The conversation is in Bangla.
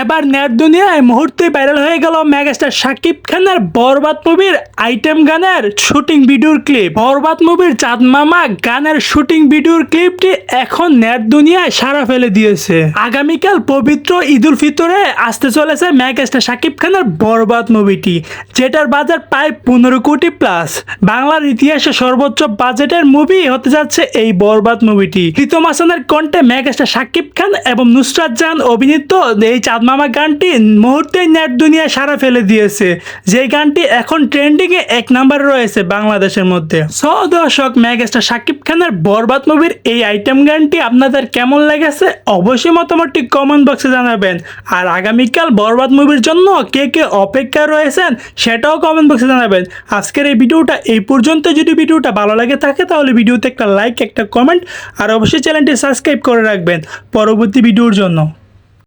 এবার নেট দুনিয়ায় মুহূর্তে ভাইরাল হয়ে গেল মেগাস্টার শাকিব খানের বরবাদ মুভির আইটেম গানের শুটিং ভিডিওর ক্লিপ বরবাদ মুভির চাঁদ মামা গানের শুটিং ভিডিওর ক্লিপটি এখন নেট দুনিয়ায় সারা ফেলে দিয়েছে। আগামীকাল পবিত্র ঈদুল ফিতরে আসতে চলেছে মেগাস্টার শাকিব খানের বরবাদ মুভিটি, যেটার বাজার প্রায় পনেরো কোটি প্লাস বাংলার ইতিহাসে সর্বোচ্চ বাজেটের মুভি হতে যাচ্ছে এই বরবাদ মুভিটি। প্রীতম হাসানের কণ্ঠে মেগাস্টার শাকিব খান এবং নুসরাত জাহান অভিনীত এই চাঁদ মামা গানটি মুহূর্তে নেট দুনিয়া সারা ফেলে দিয়েছে। যে গানটি এখন ট্রেন্ডিং এ এক নম্বরে রয়েছে বাংলাদেশের মধ্যে। সো দর্শক, মেগাস্টার শাকিব খানের বরবাদ মুভির এই আইটেম গানটি আপনাদের কেমন লেগেছে? অবশ্যই মতামতটি কমেন্ট বক্সে জানাবেন। আর আগামীকাল বরবাদ মুভির জন্য কে কে অপেক্ষা রয়েছেন সেটাও কমেন্ট বক্সে জানাবেন। আজকের এই ভিডিওটা এই পর্যন্ত। যদি ভিডিওটা ভালো লাগে থাকে, তাহলে ভিডিওতে একটা লাইক একটা কমেন্ট আর অবশ্যই চ্যানেলটি সাবস্ক্রাইব করে রাখবেন। পরবর্তী ভিডিওর জন্য।